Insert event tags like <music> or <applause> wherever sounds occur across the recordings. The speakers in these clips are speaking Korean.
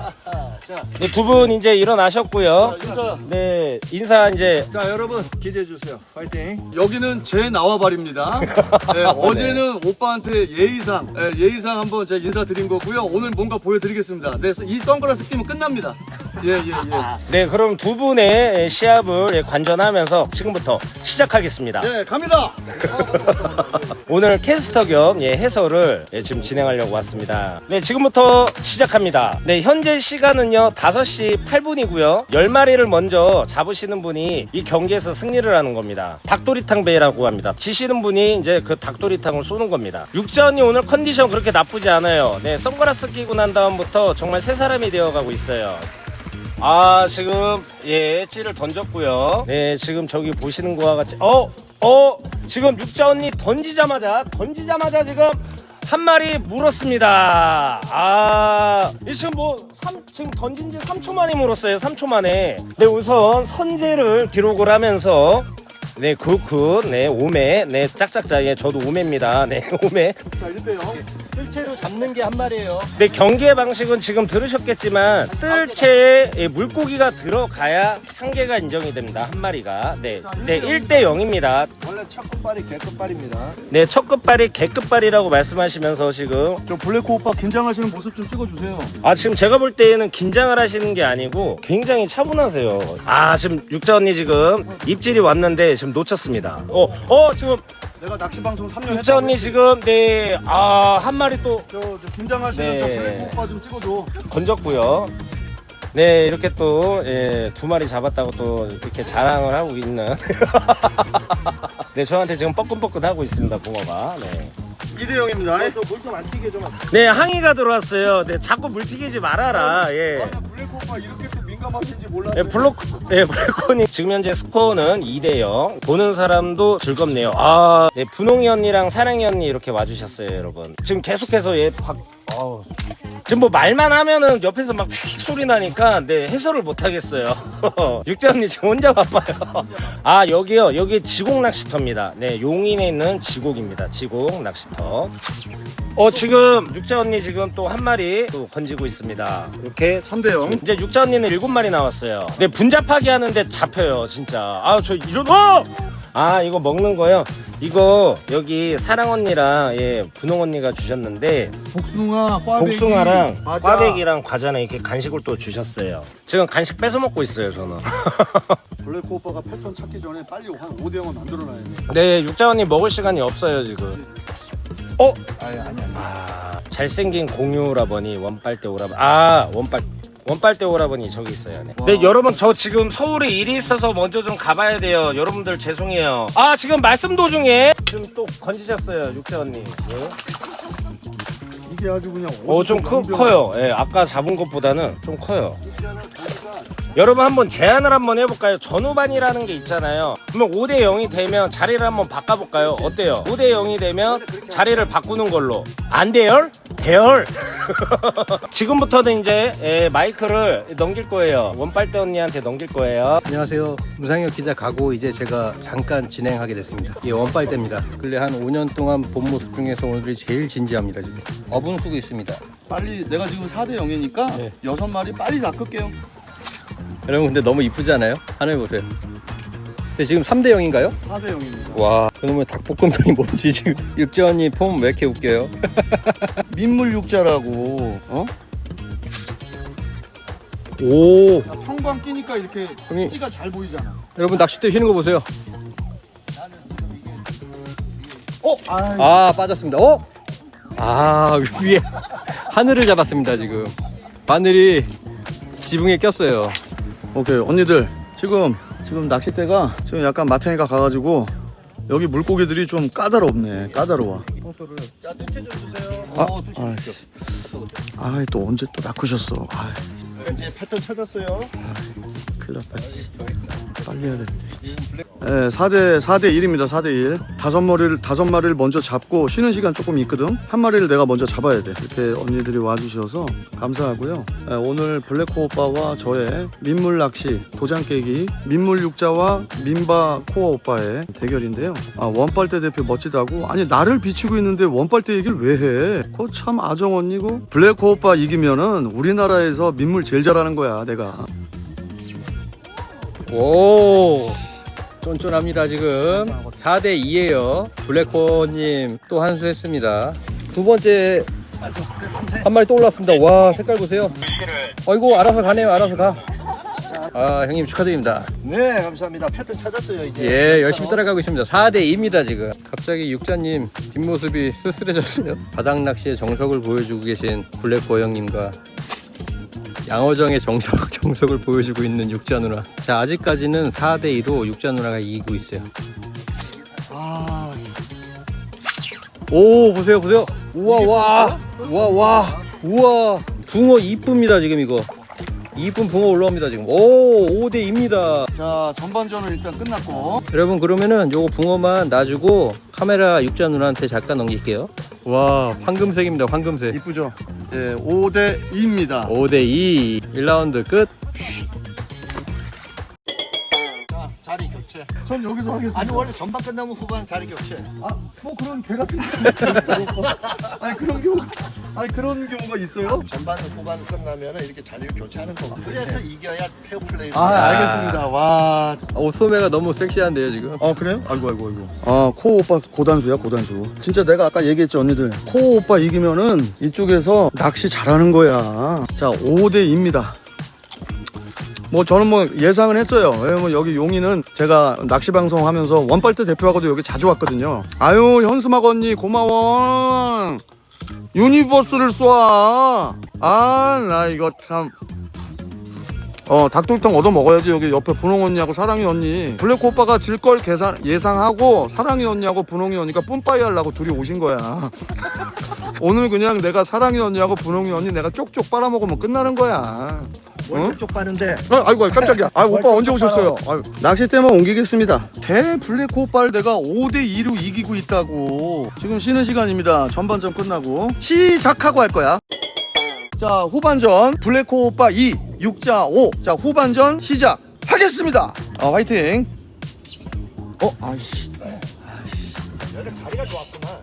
Ha <laughs> ha! 네, 두분 이제 일어나셨고요. 인사. 네, 인사 이제 자 여러분 기대해 주세요. 파이팅. 여기는 제 나와발입니다. <laughs> 네, 어제는 오빠한테 예의상 네, 예의상 한번 제가 인사 드린 거고요. 오늘 뭔가 보여드리겠습니다. 네, 이 선글라스 끼면 끝납니다. 예 예 예. 네, 그럼 두 분의 시합을 예, 관전하면서 지금부터 시작하겠습니다. 네 갑니다. 오늘 캐스터 겸 예, 해설을 예, 지금 진행하려고 왔습니다. 네, 지금부터 시작합니다. 네, 현재 시간은 요, 5시 8분이고요. 10마리를 먼저 잡으시는 분이 이 경기에서 승리를 하는 겁니다. 닭도리탕 배라고 합니다. 지시는 분이 이제 그 닭도리탕을 쏘는 겁니다. 육자언니 오늘 컨디션 그렇게 나쁘지 않아요. 네, 선글라스 끼고 난 다음부터 정말 새 사람이 되어가고 있어요. 아 지금 예 찌를 던졌고요 네 지금 저기 보시는 거와 같이 어 어, 지금 육자 언니 던지자마자 던지자마자 지금 한 마리 물었습니다. 아 이 지금 뭐 삼, 지금 던진 지 3초 만에 물었어요 3초 만에. 네 우선 선제를 기록을 하면서 네, 굿굿, 네, 오메, 네, 짝짝짝, 예, 저도 오메입니다. 네, <laughs> 오메. 자 1대요. 뜰채로 잡는 게한 마리예요. 네, 경기의 방식은 지금 들으셨겠지만 뜰채에 예, 물고기가 들어가야 한 개가 인정이 됩니다. 한 마리가. 네, 네, 1대 0입니다. 원래 첫 끝발이 개 끝발입니다. 네, 첫 끝발이 개끝발이라고 말씀하시면서 지금 저 블랙호 오빠 긴장하시는 모습 좀 찍어주세요. 아 지금 제가 볼 때에는 긴장을 하시는 게 아니고 굉장히 차분하세요. 아 지금 육자 언니 지금 입질이 왔는데 지금 놓쳤습니다. 어, 어 지금 내가 낚시 방송 3년 육자 언니 지금 네, 아 한 마리 또 저, 저 긴장하시는 네. 저 블랙호 오빠 좀 찍어줘. 건졌고요. 네, 이렇게 또, 예, 두 마리 잡았다고 또 이렇게 자랑을 하고 있는. <laughs> 네, 저한테 지금 뻐끔뻐끔 하고 있습니다, 붕어가. 네. 2대 0입니다. 물좀안 튀게 좀. 네, 항의가 들어왔어요. 네, 자꾸 물 튀기지 말아라. 예. 오빠 이렇게 예, 블록, 예, 블랙코니. 지금 현재 스코어는 2대0. 보는 사람도 즐겁네요. 아, 네, 분홍이 언니랑 사랑이 언니 이렇게 와주셨어요, 여러분. 지금 계속해서 예, 박, 아우. 지금 뭐 말만 하면은 옆에서 막 휙 소리 나니까 네, 해설을 못 하겠어요. <laughs> 육자 언니 지금 혼자 바빠요. 아, 여기요. 여기 지곡 낚시터입니다. 네, 용인에 있는 지곡입니다. 지곡 낚시터. 어, 지금 육자 언니 지금 또 한 마리 또 건지고 있습니다. 이렇게 3대 0. 이제 육자 언니는 일곱 마리 나왔어요. 네, 분잡하기 하는데 잡혀요, 진짜. 아, 저 이런, 어! 아, 이거 먹는 거요? 이거 여기 사랑 언니랑 예, 분홍 언니가 주셨는데 복숭아, 꽈배기, 복숭아랑 과자. 꽈배기랑 과자랑 이렇게 간식을 또 주셨어요. 지금 간식 뺏어 먹고 있어요, 저는. <laughs> 블랙호 오빠가 패턴 찾기 전에 빨리 한 5대 0을 만들어놔야 돼. 네, 육자 언니 먹을 시간이 없어요, 지금. 어? 아니 아니 아니. 아, 잘생긴 공유라버니 원빨대 오라버니 아 원빨 원빨대 오라버니 저기 있어요. 네. 네 여러분 저 지금 서울에 일이 있어서 먼저 좀 가봐야 돼요. 여러분들 죄송해요. 아 지금 말씀 도중에 지금 또 건지셨어요 육자 언니. 네. 이게 아주 그냥 어좀 커요. 예, 아까 잡은 것보다는 좀 커요. 여러분 한번 제안을 한번 해볼까요? 전후반이라는 게 있잖아요. 그러면 5대 0이 되면 자리를 한번 바꿔볼까요? 어때요? 5대 0이 되면 자리를 바꾸는 걸로. 안 돼요? 대열. <laughs> 지금부터는 이제 예, 마이크를 넘길 거예요. 원빨대 언니한테 넘길 거예요. 안녕하세요. 문상혁 기자 가고 이제 제가 잠깐 진행하게 됐습니다. 예, 원빨대입니다. 근래 한 5년 동안 본 모습 중에서 오늘이 제일 진지합니다, 지금. 어분 쓰고 있습니다. 빨리 내가 지금 4대 0이니까 네. 여섯 마리 빨리 낚을게요. 여러분 근데 너무 이쁘지 않아요? 하늘 보세요. 근데 지금 3대 0인가요? 4대 0입니다. 와, 그놈의 닭볶음탕이 뭔지 지금 <laughs> 육재 언니 폼 왜 이렇게 웃겨요? <laughs> 민물 육자라고. 어? 오. 야, 평광 끼니까 이렇게 형님. 찌가 잘 보이잖아. 여러분 낚싯대 휘는 거 보세요. 어? 아, 아, 빠졌습니다. 어? 아, 위에 <laughs> 하늘을 잡았습니다, 지금. 바늘이 지붕에 꼈어요. 오케이 언니들 지금 지금 낚싯대가 지금 약간 마탱이가 가가지고 여기 물고기들이 좀 까다롭네. 까다로워. 자, 뜰채 좀 주세요. 아, 아이씨. 아, 또 언제 또 낚으셨어? 아, 이제 패턴 찾았어요. 큰일 났다. 빨리 해야 돼. 예, 4대 4대 1입니다. 4대 1. 다섯 마리를 다섯 마리를 먼저 잡고 쉬는 시간 조금 있거든. 한 마리를 내가 먼저 잡아야 돼. 이렇게 언니들이 와주셔서 감사하고요. 예, 오늘 블랙호 오빠와 저의 민물 낚시 도장 깨기 민물 육자와 민바 코어 오빠의 대결인데요. 아 원빨대 대표 멋지다고. 아니 나를 비추고 있는데 원빨대 얘기를 왜 해? 그거 참 아정 언니고. 블랙호 오빠 이기면은 우리나라에서 민물 제일 잘하는 거야 내가. 오 쫀쫀합니다 지금. 4대 2에요. 블랙호님 또 한수 했습니다. 두 번째 한 마리 또 올랐습니다. 와 색깔 보세요. 어이구 알아서 가네요 알아서 가아 형님 축하드립니다. 네, 감사합니다. 패턴 찾았어요, 이제. 예 열심히 따라가고 있습니다. 4대 2입니다 지금. 갑자기 육자님 뒷모습이 쓸쓸해졌어요. 바닥 낚시의 정석을 보여주고 계신 블랙호 형님과 양어정의 정석, <laughs> 정석을 보여주고 있는 육자 누나. 자 아직까지는 4대 2로 육자 누나가 이기고 있어요. 아. 오 보세요 보세요. 우와 와. 우와 와. 우와. 붕어 이쁩니다 지금 이거. 이쁜 붕어 올라옵니다 지금. 오 5대 2입니다. 자 전반전은 일단 끝났고. 여러분 그러면은 요거 붕어만 놔주고 카메라 육자 누나한테 잠깐 넘길게요. 와 황금색입니다 황금색. 이쁘죠? 예, 5대 2입니다. 5대 2 1라운드 끝 전 여기서 하겠습니다. 아니, 원래 전반 끝나면 후반 자리 교체. 아, 뭐 그런 개 같은 게 아니 그런 경우, 아니 그런 경우가 있어요? 전반, 후반 끝나면 이렇게 자리를 교체하는 거고. 그래서 이겨야 페어 플레이. 아, 알겠습니다. 와, 옷 소매가 너무 섹시한데요 지금 아 그래요? 아이고 아이고 아이고. 아 코어 오빠 고단수야 고단수. 진짜 내가 아까 얘기했지 언니들. 코어 오빠 이기면은 이쪽에서 낚시 잘하는 거야. 자 5대 2입니다. 뭐 저는 뭐 예상을 했어요. 왜냐면 여기 용인은 제가 낚시 방송 하면서 원빨대 대표하고도 여기 자주 왔거든요. 아유 현수막 언니 고마워. 유니버스를 쏴. 아 나 이거 참. 어 닭도리탕 얻어 먹어야지 여기 옆에 분홍 언니하고 사랑이 언니 블랙 오빠가 질 걸 계산 예상하고 사랑이 언니하고 분홍이 언니가 뿜빠이 하려고 둘이 오신 거야 <laughs> 오늘 그냥 내가 사랑이 언니하고 분홍이 언니 내가 쪽쪽 빨아먹으면 끝나는 거야 원래 쪽 빠는데. 아, 아이고 깜짝이야. 아 오빠 언제 오셨어요? 아유, 낚싯대만 옮기겠습니다. 대 블랙 오빠를 내가 5대 2로 이기고 있다고. 지금 쉬는 시간입니다. 전반전 끝나고 시작하고 할 거야. 자 후반전 블랙호 오빠 2 육자 5 자 후반전 시작하겠습니다. 아 화이팅. 어 아이씨. 여기 자리가 좋았구나.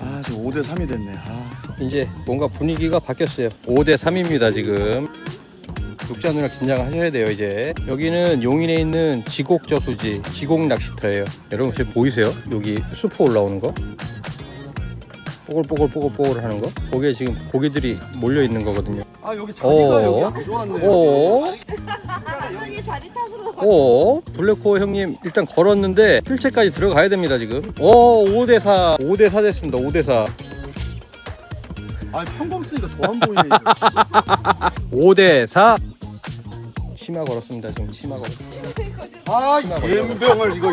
아 지금 5대 3이 됐네. 아. 이제 뭔가 분위기가 바뀌었어요. 5대 3입니다 지금. 육자 누나 긴장하셔야 돼요 이제. 여기는 용인에 있는 지곡 저수지 지곡 낚시터예요. 여러분 지금 보이세요? 여기 수포 올라오는 거? 뽀글뽀글뽀글뽀글 하는 거? 거기에 지금 고기들이 몰려 있는 거거든요. 아 여기 자리가 어. 여기 안 좋았네 오, 여기 자리 탓으로 오, 블랙호 형님 일단 걸었는데 실체까지 들어가야 됩니다 지금. 오 5대4 5대4 됐습니다 5대4 아 평범 쓰니까 더 안 보이네 5대 4 <laughs> 치마 걸었습니다 지금 치마 걸었어요. 아 예병을 이거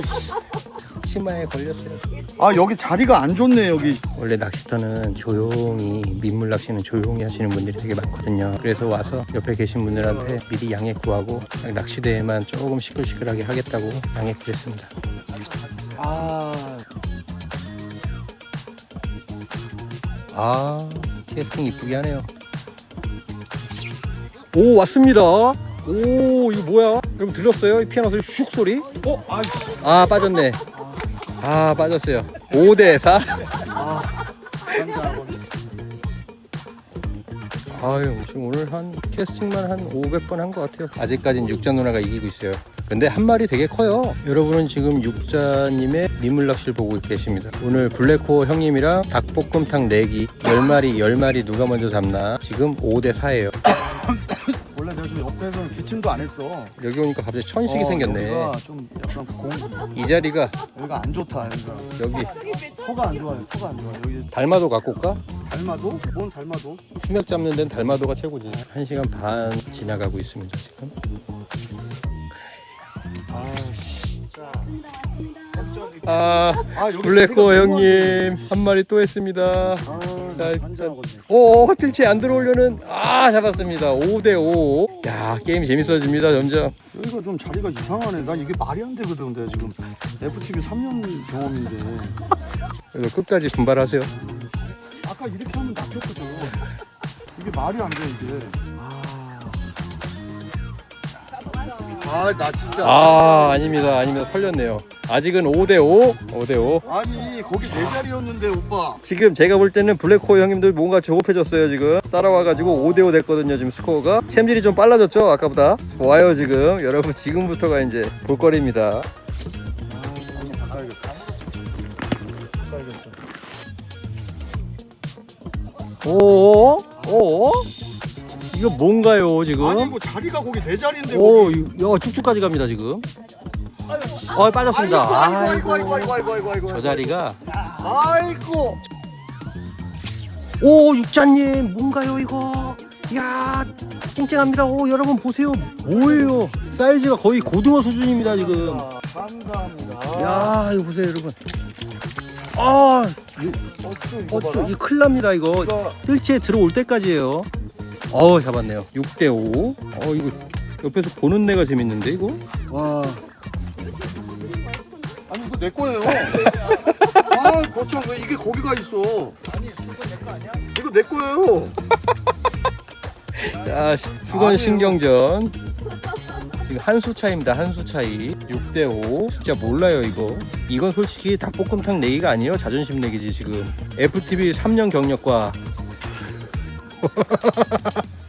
치마에 걸렸어요. 아 여기 자리가 안 좋네 여기. 원래 낚시터는 조용히 민물 낚시는 조용히 하시는 분들이 되게 많거든요. 그래서 와서 옆에 계신 분들한테 미리 양해 구하고 낚시대에만 조금 시끌시끌하게 하겠다고 양해 구했습니다. 아. 아 캐스팅 이쁘게 하네요. 오 왔습니다. 오 이거 뭐야? 여러분 들렸어요? 이 피아노 소리 슉 소리? 어? 아이씨. 아 빠졌네. 아 빠졌어요. 5대 4 아유 지금 오늘 한 캐스팅만 한 500번 한 것 같아요. 아직까진 육자 누나가 이기고 있어요 근데 한 마리 되게 커요. 여러분은 지금 육자님의 민물낚시를 보고 계십니다. 오늘 블랙호 형님이랑 닭볶음탕 내기 10마리 10마리 누가 먼저 잡나? 지금 5대 4예요. <coughs> 원래 내가 좀 옆에서는 기침도 안 했어. 여기 오니까 갑자기 천식이 어, 생겼네. 여기가 좀 약간 공 이 자리가 여기가 안 좋다 여기가. 여기. 터가 안 좋아요 터가 안 좋아 여기 달마도 갖고 올까? 달마도? 뭔 달마도? 수맥 잡는 데는 달마도가 최고지. 1시간 반 지나가고 있습니다 지금 아아 블랙호 형님 한 마리 또 했습니다 아 자, 환장하거든 오 허틸치 안 들어오려는 아 잡았습니다 5대5 야 게임 재밌어집니다 점점. 여기가 좀 자리가 이상하네. 난 이게 말이 안 되거든. 근데 지금 FTV 3년 경험인데 그래서 끝까지 분발하세요. 아까 이렇게 하면 낚였거든. 이게 말이 안 돼 이게. 아, 나 진짜. 아 아닙니다 아닙니다 설렸네요. <laughs> 아직은 5대5 5대5. 아니 거기 내 자리였는데 오빠. 지금 제가 볼 때는 블랙호 형님들 뭔가 조급해졌어요 지금 따라와가지고 5대5 됐거든요 지금 스코어가 챔질이 좀 빨라졌죠 아까보다 좋아요 지금 <laughs> 여러분 지금부터가 이제 볼거리입니다 오오 오 이거 뭔가요 지금 아니 이거 자리가 거기 내 자리인데. 오 거기. 이거 쭉쭉까지 갑니다 지금 어 빠졌습니다. 아이고 아이고 아이고 아이고. 아이고 아이고. 저 자리가 아이고. 오 육자님 뭔가요 이거? 야 쨍쨍합니다. 오 여러분 보세요. 뭐예요? 사이즈가 거의 고등어 수준입니다 지금. 감사합니다. 야 이거 보세요 여러분. 아 이거 어쩌 이거 큰일 납니다 이거. 뜰채 들어올 때까지예요. 어 잡았네요. 6대 5 어 이거 옆에서 보는 내가 재밌는데 이거? 와. 이거 내 거예요. <laughs> 아 거참 왜 이게 거기가 있어? 아니 이거 내 거예요. <laughs> 자 수건 신경전. 지금 한 수 차이입니다. 한 수 차이. 6대 5 진짜 몰라요 이거. 이건 솔직히 닭볶음탕 내기가 아니에요 자존심 내기지 지금. FTV 3년 경력과 <laughs>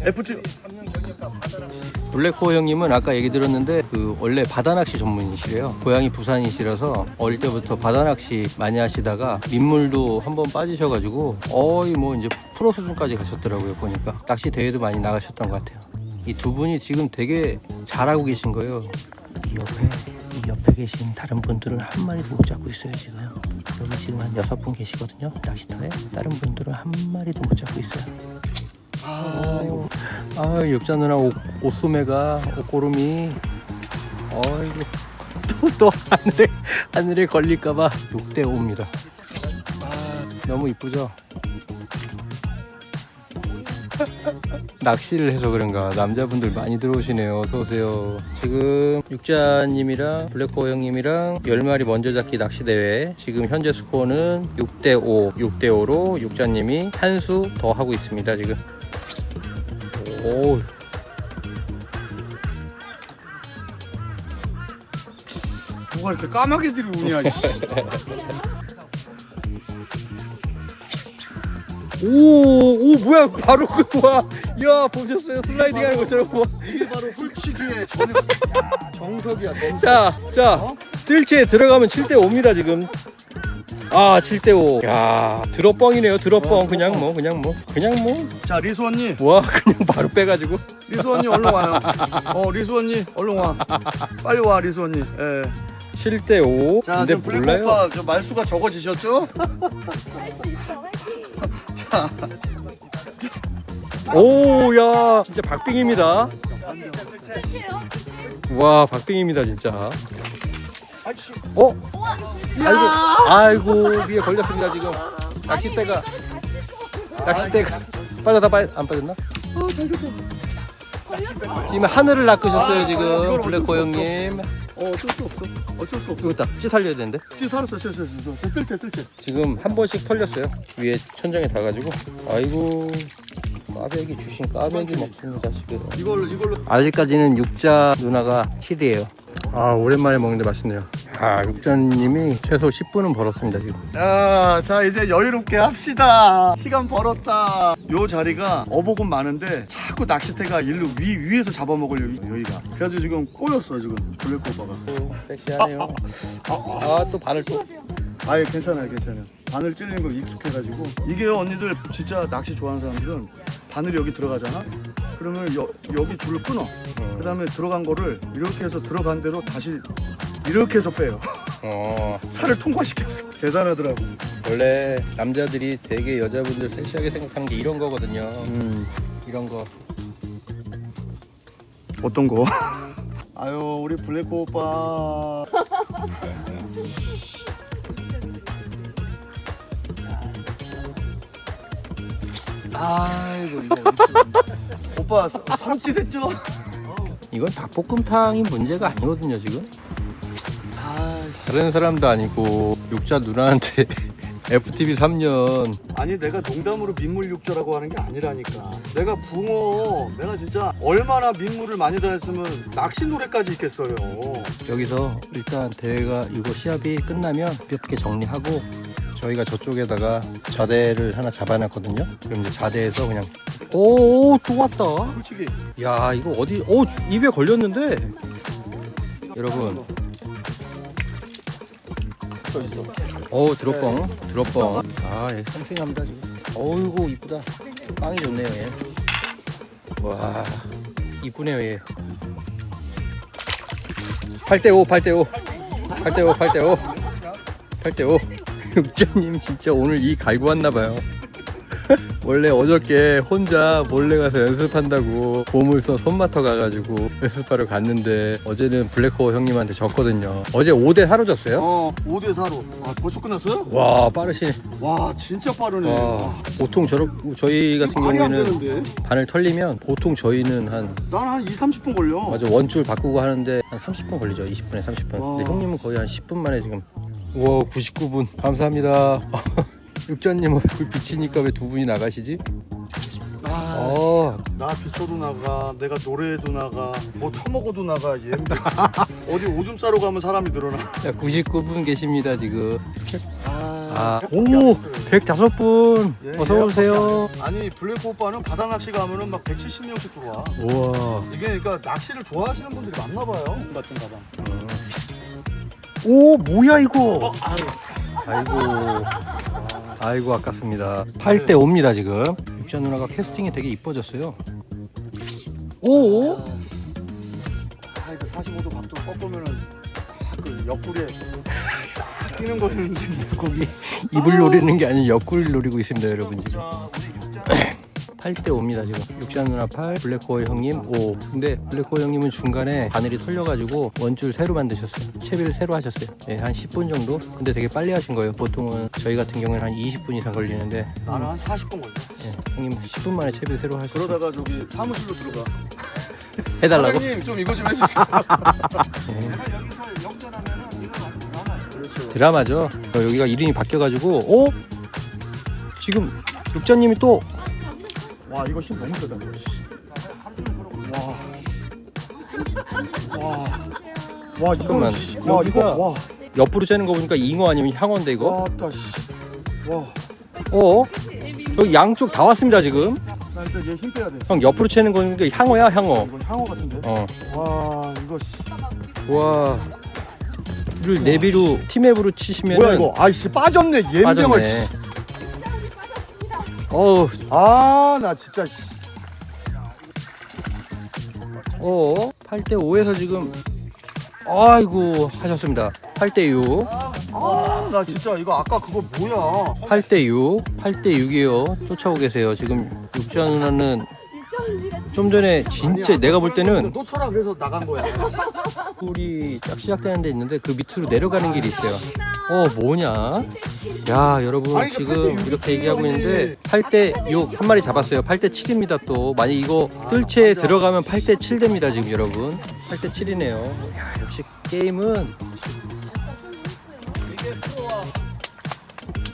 FT 블랙호 형님은 아까 얘기 들었는데 그 원래 바다 낚시 전문이시래요. 고향이 부산이시라서 어릴 때부터 바다 낚시 많이 하시다가 민물도 한번 빠지셔가지고 거의 뭐 이제 프로 수준까지 가셨더라고요 보니까 낚시 대회도 많이 나가셨던 것 같아요. 이 두 분이 지금 되게 잘하고 계신 거예요. 이 옆에 이 옆에 계신 다른 분들은 한 마리도 못 잡고 있어요 지금. 여기 지금 한 여섯 분 계시거든요 낚시터에. 다른 분들은 한 마리도 못 잡고 있어요. 아, 아 육자 누나 오, 오소매가 옷고름이 어이구 또, 또 하늘에 하늘에 걸릴까봐 6대 5입니다. 아, 너무 이쁘죠? 낚시를 해서 그런가 남자분들 많이 들어오시네요. 어서 오세요. 지금 육자님이랑 블랙호 형님이랑 10마리 먼저 잡기 낚시 대회 지금 현재 스코어는 6대 5, 6대 5로 육자님이 한 수 더 하고 있습니다. 지금. 오. 뭐가 이렇게 까마귀들이 우냐? 씨. <laughs> 오, 오 뭐야 바로 그와 야 보셨어요 슬라이딩 하는 것처럼 뭐. 이게 바로 훌치기의 정, 정석이야. 정석. 자, 자, 뜰채에 들어가면 7대 5입니다 지금. 아, 7대 5. 야, 드롭뻥이네요. 드롭뻥 그냥 뭐, 그냥 뭐, 그냥 뭐, 자 리수 언니, 와, <laughs> 그냥 바로 빼가지고. 리수 언니 얼른 와요. 어 리수 언니 얼른 와. 빨리 와 리수 언니. 예. 7대 5. 자 근데 지금 블랙 몰라요. 오빠 저 말수가 적어지셨죠? 할수 있어 화이팅 오, 야, 진짜 박빙입니다. 끝이에요 와, 박빙입니다 진짜. 어? 아이고, 아이고 위에 걸렸습니다 지금. 낚싯대가, 낚싯대가 빠졌다 빠졌 안 빠졌나? 지금 하늘을 낚으셨어요 지금 블랙호 형님. 어 어쩔 수 없어. 어쩔 수 없어. 이거 다 찌 살려야 되는데. 찌 살았어, 찌 살았어. 저 뜰채 뜰채. 지금 한 번씩 털렸어요. 위에 천장에 닿아가지고. 아이고 까베기 주신 까베기 먹습니다 지금. 이걸로 이걸로. 아직까지는 육자 누나가 7이에요. 아 오랜만에 먹는데 맛있네요. 아 육자님이 최소 10분은 벌었습니다 지금. 야, 자 이제 여유롭게 합시다. 시간 벌었다. 요 자리가 어복은 많은데 자꾸 낚싯대가 일로 위 위에서 잡아먹을 여- 여기가. 그래가지고 지금 꼬였어 지금 블랙 오빠가. 섹시하네요. 아또 발을 또. 아예 괜찮아요, 괜찮아요. 바늘 찔리는 거 익숙해가지고 이게요 언니들 진짜 낚시 좋아하는 사람들은 바늘이 여기 들어가잖아. 그러면 여, 여기 줄을 끊어. 그 다음에 들어간 거를 이렇게 해서 들어간 대로 다시 이렇게 해서 빼요. 어 <laughs> 살을 통과시켰어. 대단하더라고. 원래 남자들이 되게 여자분들 섹시하게 생각하는 게 이런 거거든요. 음. 이런 거. 어떤 거? <laughs> 아유 우리 블랙호 오빠 <laughs> 아이고 이거? 오빠 서- 삼찌됐죠? 이건 닭볶음탕이 문제가 아니거든요 지금. 아이씨. 다른 사람도 아니고 육자 누나한테 <laughs> FTV 3년 아니 내가 농담으로 민물 육조라고 하는 게 아니라니까 내가 붕어 내가 진짜 얼마나 민물을 많이 다녔으면 낚시 노래까지 있겠어요 여기서 일단 대회가 이거 시합이 끝나면 가볍게 정리하고 저희가 저쪽에다가 자대를 하나 잡아놨거든요. 그럼 이제 자대에서 그냥 오또 왔다. 솔직히. 야 이거 어디 오 입에 걸렸는데? 여러분. 있어. 있어 어우 드롭뻥 드롭뻥 아얘 쌩쌩합니다 지금. 어이구 이쁘다. 빵이 좋네요 얘와 이쁘네요 얘. 8대5 8대5 8대5 8대5 8대5 육자님 진짜 오늘 이 갈고 왔나봐요. <laughs> 원래 어저께 혼자 몰래 가서 연습한다고 보물서 손마터 가가지고 연습하러 갔는데 어제는 블랙호어 형님한테 졌거든요. 어제 5대 4로 졌어요? 어 5대 4로. 아 벌써 끝났어요? 와 빠르시네. 와 진짜 빠르네. 와, 와, 보통 저렇 저희 같은 경우에는 반을 털리면 보통 저희는 한 난 한 2, 30분 걸려. 맞아 원줄 바꾸고 하는데 한 30분 걸리죠 20분에 30분. 와. 근데 형님은 거의 한 10분 만에 지금 우와 99분. 감사합니다. <laughs> 육전님 얼굴 비치니까 왜 두 분이 나가시지? 아, 어, 나 비춰도 나가 내가 노래해도 나가 뭐 처먹어도 나가 얘 <laughs> 어디 오줌 싸러 가면 사람이 늘어나. 99분 계십니다 지금. 아, 아, 오 됐어요. 105분. 예, 어서 예약밖에 오세요. 아니 블랙 오빠는 바다 낚시 가면은 막 170명씩 들어와. 우와. 이게 그러니까 낚시를 좋아하시는 분들이 많나 봐요 같은 가방 오 뭐야 이거? 아이고. 아이고 아깝습니다. 8대 5입니다 지금. 육자 누나가 캐스팅이 되게 이뻐졌어요. 오? 아 이거 45도 각도 꺾으면은 그 옆구리에 딱 끼는 거는 <laughs> 거기 입을 노리는 게 아니라 옆구리를 노리고 있습니다 여러분 지금 8대 5입니다 지금. 육자 누나 8 블랙호어 형님 5 근데 블랙호어 형님은 중간에 바늘이 털려가지고 원줄 새로 만드셨어요. 채비를 새로 하셨어요. 예, 한 10분 정도? 근데 되게 빨리 하신 거예요. 보통은 저희 같은 경우에는 한 20분 이상 걸리는데. 나는 한 40분 걸려 예, 형님 10분 만에 채비를 새로 하셨어요. 그러다가 저기 사무실로 들어가. <laughs> 해달라고? 사장님 좀 이거 좀 해주세요. <laughs> 예. 내가 여기서 역전하면은 이거 드라마예요. 그렇죠. 드라마죠. 어, 여기가 이름이 바뀌어가지고, 어? 지금 육자님이 또 와 이거 힘 너무 세다 와와 와, 이거 잠깐만. 씨, 와 이거 여기가- 와 옆으로 재는 거 보니까 잉어 아니면 향어인데 이거? 와따 씨와 어? 여기 양쪽 다 왔습니다 지금. 나 일단 얘 힘 빼야 돼 형 옆으로 채는 거니까 향어야 향어. 이건 향어 같은데 어. 와 이거 씨 와. 를 내비로 티맵으로 치시면은 뭐야 이거 아이씨 빠졌네 예병을 빠졌네. 어우, 아 나 진짜 씨. 어, 8대 5에서 지금 아이고 하셨습니다. 8대 6. 아 나 진짜 이거 아까 그거 뭐야 8대 6, 8대 6이요. 쫓아오고 계세요. 지금 육자 누나는 좀 전에 진짜 아니야, 내가 볼 때는 놓쳐라 그래서 나간 거야 <laughs> 꿀이 딱 시작되는 데 있는데 그 밑으로 내려가는 길이 있어요. 어 뭐냐? 야 여러분 아니, 지금 8대 6 이렇게 얘기하고. 있는데 8대 6 한 마리 잡았어요. 8대 7입니다 또. 만약 이거 뜰채에 맞아. 들어가면 8대 7 됩니다 지금 여러분. 8대 7이네요. 야 역시 게임은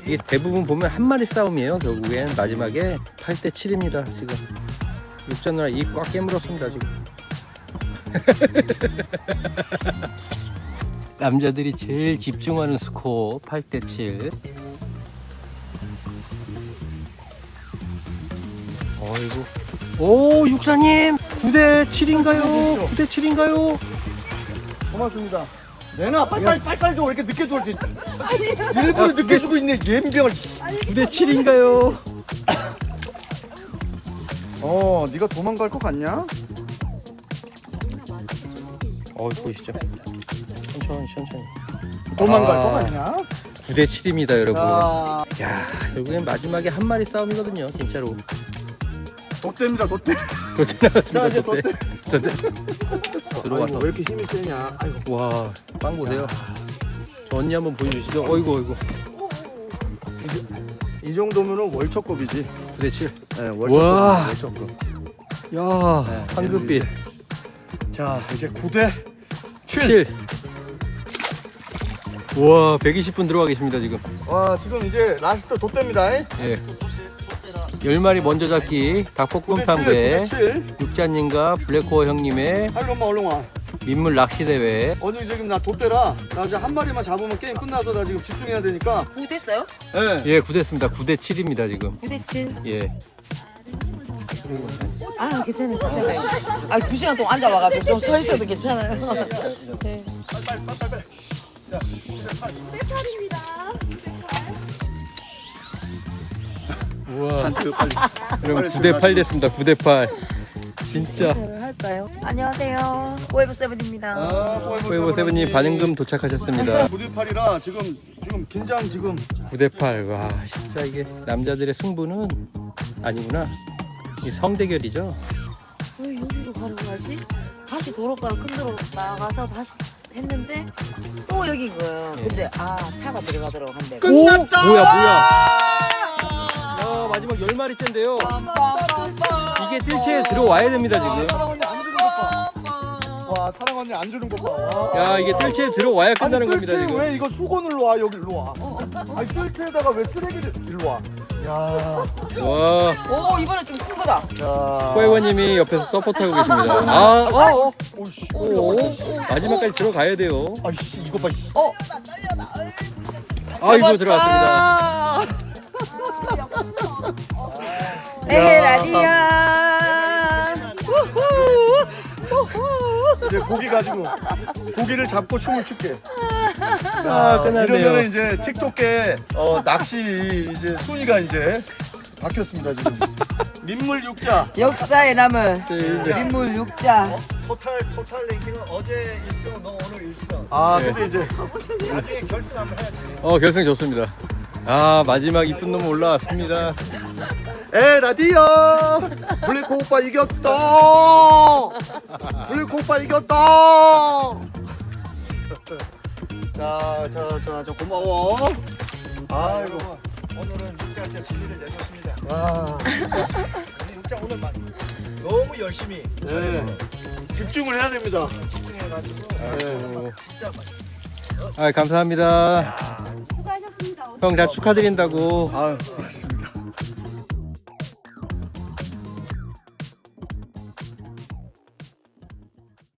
이게 대부분 보면 한 마리 싸움이에요. 결국엔 마지막에 8대 7입니다 지금. 육자 누나 입꽉 깨물었습니다 지금. <laughs> 남자들이 제일 집중하는 스코어 8대 7. 어이구. 오, 육사님! 9대 7인가요? 9대 7인가요? 고맙습니다 내놔 빨리빨리 빨리빨리 줘왜 이렇게 늦게 줘 일부러 늦게 주고 있네 예병을 9대 7인가요? 어 네가 도망갈 것 같냐? 어, 보이시죠? 천천히, 천천히. 도망갈 아. 것 같냐? 9대 7입니다, 여러분. 자 야, 결국엔 마지막에 한 마리 싸움이거든요, 진짜로. 돗대입니다 돗대 롯데 나왔습니다, 자 이제 롯데. 돗대 롯데. <laughs> 들어와서. 왜 이렇게 힘이 세냐 아이고 와, 빵 보세요. 저 언니 한번 보여주시죠. 어이구, 어이구. 이 정도면은 월척급이지 9대 7. 네. 월초급. 야, 네, 황금빛. 자, 이제 9대 7. 7. 우와, 120분 들어와 계십니다, 지금. 와, 지금 이제 라스트 돛대입니다. 예. 10마리 먼저 잡기, 닭볶음 9대 7, 탐배, 9대 7. 육자님과 블랙호어 형님의 얼른 와, 얼른 와. 민물 낚시 대회. 어제 지금 나 돛대라 나 이제 한 마리만 잡으면 게임 끝나서 나 지금 집중해야 되니까. 구 됐어요? 예. 예, 9대입니다. 9대 7입니다, 지금. 9대 7. 예. 아 괜찮아요 괜찮아요. 아두 시간 동안 앉아 와가지고 좀 서 있어도 괜찮아요. 네. 우와. 한트 빨리. 여러분 9대 8 됐습니다. 9대 8. 진짜. 를 할까요? 안녕하세요. 오에브 세븐입니다. 아, 포에버 세븐님 반응금 도착하셨습니다. <laughs> 9대 8이라 지금 지금 긴장 지금 9대 8. 와, 진짜 이게 남자들의 승부는 아니구나. 이 성대결이죠. 왜 여기로 가는 거지? 다시 도로가로 큰 도로 나가서 다시 했는데 또 여기 거예요. 근데 아 차가 들어가더라고 한 대. 끝났다. 뭐야, 뭐야. 야, 마지막 10마리째인데요. 이게 뜰채에 들어와야 됩니다, 지금. 사랑 언니 안 주는 것 봐. 와, 사랑 언니 안 주는 것 봐. 야, 이게 뜰채에 들어와야 끝나는 아니, 겁니다, 뜰채 지금. 왜 이거 수건을 와 여기 일로 와. 아니 뜰채에다가 왜 쓰레기를 일로 와. 야, 와, 오 이번에 좀큰 거다. 야. 포에버님이 옆에서 서포트하고 계십니다. 아, 어, 어. 오이씨. 오, 마지막까지 들어가야 돼요. 아이씨 이거 봐. 씨. 어 아이고, 들어왔습니다. 에헤 라디야. 이제 고기 가지고 고기를 잡고 춤을 출게. 아, 끝났네요. 이러면 이제 틱톡계 어, 낚시 이제 순위가 이제 바뀌었습니다 지금. <laughs> 민물 육자. 역사에 남은 네, 민물 육자. 토탈 토탈 랭킹은 어제 1승 너 오늘 1승 아 네. 근데 이제 나중에 결승 한번 해야지 어, 결승 좋습니다. 아, 마지막 이쁜 놈 올라왔습니다. 에 라디오 블랙호 오빠 이겼다. 블랙호 오빠 이겼다. 자자자자 고마워. 아이고. 오늘은 육자한테 승리를 내줬습니다 와. 우리 육자 오늘 마- 너무 열심히 네. 집중을 해야 됩니다. 집중해가지고 네. 진짜 아, 감사합니다. 수고하셨습니다. 형, 다 축하드린다고. 아유, 고맙습니다.